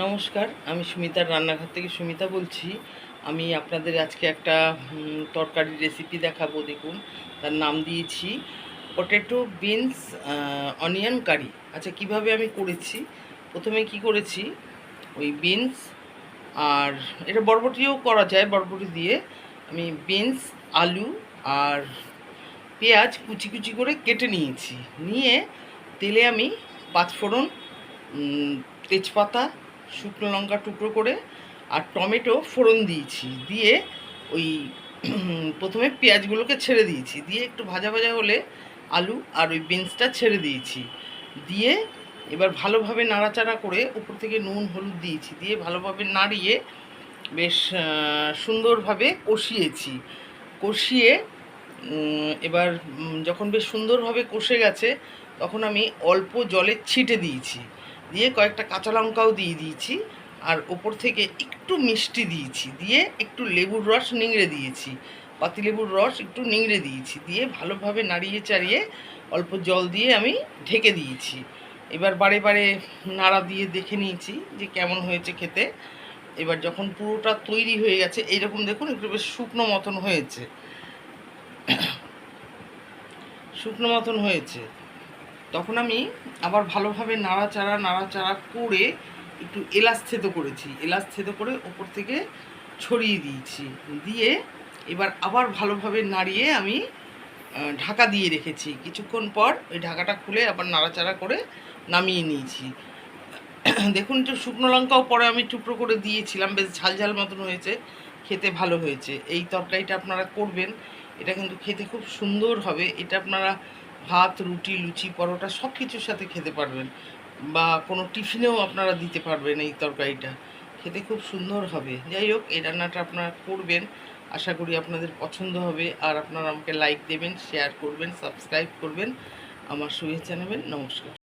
নমস্কার আমি সুমিতার রান্নাঘর থেকে সুমিতা বলছি। আমি আপনাদের আজকে একটা উম, তরকারির রেসিপি দেখাবো দেখুন। তার নাম দিয়েছি পটেটো বিনস অনিয়ন কারি আচ্ছা কীভাবে আমি করেছি? প্রথমে কি করেছি? ওই বিনস আর এটা বরবটিও করা যায় বরবটি দিয়ে। আমি বিনস আলু আর পেঁয়াজ কুচি কুচি করে কেটে নিয়েছি। নিয়ে তেলে আমি পাঁচফোড়ন তেজপাতা শুকনো লঙ্কা টুকরো করে আর টমেটো ফোড়ন দিয়েছি। দিয়ে ওই প্রথমে পেঁয়াজগুলোকে ছেড়ে দিয়েছি। দিয়ে একটু ভাজা ভাজা হলে আলু আর ওই বিনসটা ছেড়ে দিয়েছি। দিয়ে এবার ভালোভাবে নাড়াচাড়া করে উপর থেকে নুন, হলুদ দিয়েছি। দিয়ে ভালোভাবে নাড়িয়ে বেশ সুন্দরভাবে কষিয়েছি। কষিয়ে এবার যখন বেশ সুন্দরভাবে কষে গেছে, তখন আমি অল্প জলে ছিটে দিয়েছি। দিয়ে কয়েকটা কাঁচা লঙ্কাও দিয়ে দিয়েছি, আর ওপর থেকে একটু মিষ্টি দিয়েছি, দিয়ে একটু লেবুর রস নিংড়ে দিয়েছি। পাতিলেবুর রস একটু নিংড়ে দিয়েছি, দিয়ে ভালোভাবে নাড়িয়ে চাড়িয়ে অল্প জল দিয়ে আমি ঢেকে দিয়েছি। এবার বারে বারে নাড়া দিয়ে দেখে নিয়েছি যে কেমন হয়েছে খেতে। এবার যখন পুরোটা তৈরি হয়ে গেছে, এইরকম দেখুন, একটু বেশ শুকনো মতন হয়েছে। শুকনো মতন হয়েছে। তখন আমি আবার ভালোভাবে নাড়াচাড়া নাড়াচাড়া করে একটু এলাচ থেতো করেছি। এলাচ থেতো করে ওপর থেকে ছড়িয়ে দিয়েছি। দিয়ে এবার আবার ভালোভাবে নাড়িয়ে আমি ঢাকা দিয়ে রেখেছি। কিছুক্ষণ পর ওই ঢাকাটা খুলে আবার নাড়াচাড়া করে নামিয়ে নিয়েছি। দেখুন একটু শুকনো লঙ্কাও পরে আমি টুকরো করে দিয়েছিলাম। বেশ ঝাল ঝাল মতন হয়েছে। খেতে ভালো হয়েছে। এই তরকারিটা আপনারা করবেন। এটা কিন্তু খেতে খুব সুন্দর হবে। এটা আপনারা ভাত, রুটি, লুচি, পরোটা সব কিছুর সাথে খেতে পারবেন। বা কোনো টিফিনেও আপনারা দিতে পারবেন এই তরকারিটা। খেতে খুব সুন্দর হবে। যাই হোক, এই রান্নাটা আপনারা করবেন। আশা করি আপনাদের পছন্দ হবে। আর আপনারা আমাকে লাইক দেবেন শেয়ার করবেন সাবস্ক্রাইব করবেন। আমার শুভেচ্ছা নেবেন। নমস্কার।